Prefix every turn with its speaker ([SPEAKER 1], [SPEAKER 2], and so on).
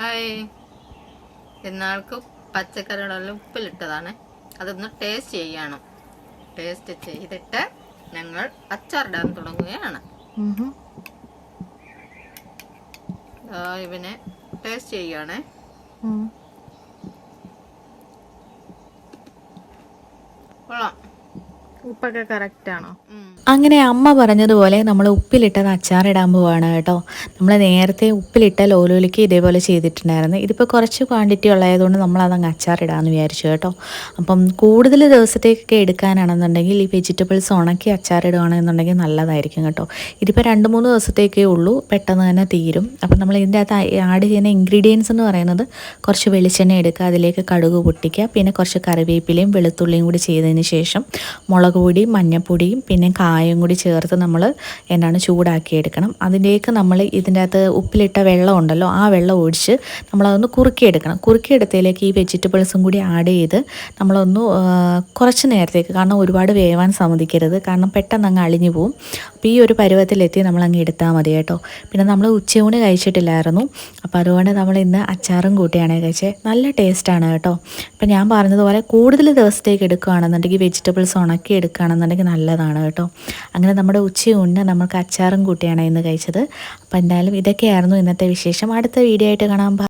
[SPEAKER 1] Hi. ഇന്നാൾക്ക് പച്ചക്കറികളെല്ലാം ഉപ്പിലിട്ടതാണ്. അതൊന്ന് taste ചെയ്യണം. ടേസ്റ്റ് ചെയ്തിട്ട് ഞങ്ങൾ അച്ചാറിടാൻ തുടങ്ങുകയാണ്. ഇവനെ ടേസ്റ്റ് ചെയ്യുകയാണേ കൊള്ളാം.
[SPEAKER 2] ഉപ്പൊക്കെ കറക്റ്റ് ആണോ?
[SPEAKER 3] അങ്ങനെ അമ്മ പറഞ്ഞതുപോലെ നമ്മൾ ഉപ്പിലിട്ടത് അച്ചാറിടാൻ പോവാണ് കേട്ടോ. നമ്മൾ നേരത്തെ ഉപ്പിലിട്ട ലോലോലിക്ക് ഇതേപോലെ ചെയ്തിട്ടുണ്ടായിരുന്നു. ഇതിപ്പോൾ കുറച്ച് ക്വാണ്ടിറ്റി ഉള്ളതുകൊണ്ട് നമ്മൾ അതങ്ങ് അച്ചാറിടാമെന്ന് വിചാരിച്ചു കേട്ടോ. അപ്പം കൂടുതൽ ദിവസത്തേക്കൊക്കെ എടുക്കാനാണെന്നുണ്ടെങ്കിൽ ഈ വെജിറ്റബിൾസ് ഉണക്കി അച്ചാറിടുകയാണെന്നുണ്ടെങ്കിൽ നല്ലതായിരിക്കും കേട്ടോ. ഇതിപ്പോൾ രണ്ട് മൂന്ന് ദിവസത്തേക്കേ ഉള്ളൂ. പെട്ടെന്ന് തന്നെ തീരും. അപ്പം നമ്മൾ ഇതിന്റെ അകത്ത് ആഡ് ചെയ്യുന്ന ഇൻഗ്രീഡിയൻസ് എന്ന് പറയുന്നത് കുറച്ച് വെളിച്ചെണ്ണ എടുക്കുക അതിലേക്ക് കടുക് പൊട്ടിക്കുക പിന്നെ കുറച്ച് കറിവേപ്പിലയും വെളുത്തുള്ളിയും കൂടി ചെയ്തതിന് ശേഷം മുളക് പൊടിയും മഞ്ഞപ്പൊടിയും പിന്നെ കായും കൂടി ചേർത്ത് നമ്മൾ എന്താണ് ചൂടാക്കി എടുക്കണം അതിലേക്ക് നമ്മൾ ഇതിന്റെ അകത്ത് ഉപ്പിലിട്ട വെള്ളം ഉണ്ടല്ലോ ആ വെള്ളം ഒഴിച്ച് നമ്മളതൊന്ന് കുറുക്കിയെടുക്കണം. കുറുക്കിയെടുത്തതിലേക്ക് ഈ വെജിറ്റബിൾസും കൂടി ആഡ് ചെയ്ത് നമ്മളൊന്ന് കുറച്ച് നേരത്തേക്ക് കാരണം ഒരുപാട് വേവാൻ സമ്മതിക്കരുത്. കാരണം പെട്ടെന്ന് അങ്ങ് അളിഞ്ഞു പോവും. അപ്പോൾ ഈ ഒരു പരുവത്തിലെത്തി നമ്മൾ അങ്ങ് എടുത്താൽ മതി കേട്ടോ. പിന്നെ നമ്മൾ ഉച്ചയൂണ് കഴിച്ചിട്ടില്ലായിരുന്നു. അപ്പോൾ അതുകൊണ്ട് നമ്മൾ ഇന്ന് അച്ചാറും കൂട്ടിയാണ് കഴിച്ചത്. നല്ല ടേസ്റ്റാണ് കേട്ടോ. അപ്പോൾ ഞാൻ പറഞ്ഞതുപോലെ കൂടുതൽ ദിവസത്തേക്ക് എടുക്കുകയാണെന്നുണ്ടെങ്കിൽ വെജിറ്റബിൾസ് ഉണക്കി എടുക്കുകയാണെന്നുണ്ടെങ്കിൽ നല്ലതാണ് കേട്ടോ. അങ്ങനെ നമ്മുടെ ഉച്ചയൂണിന് നമുക്ക് അച്ചാറും കൂട്ടിയാണ് ഇന്ന് കഴിച്ചത്. അപ്പോൾ എന്തായാലും ഇതൊക്കെയായിരുന്നു ഇന്നത്തെ വിശേഷം. അടുത്ത വീഡിയോ ആയിട്ട് കാണാം. Bye.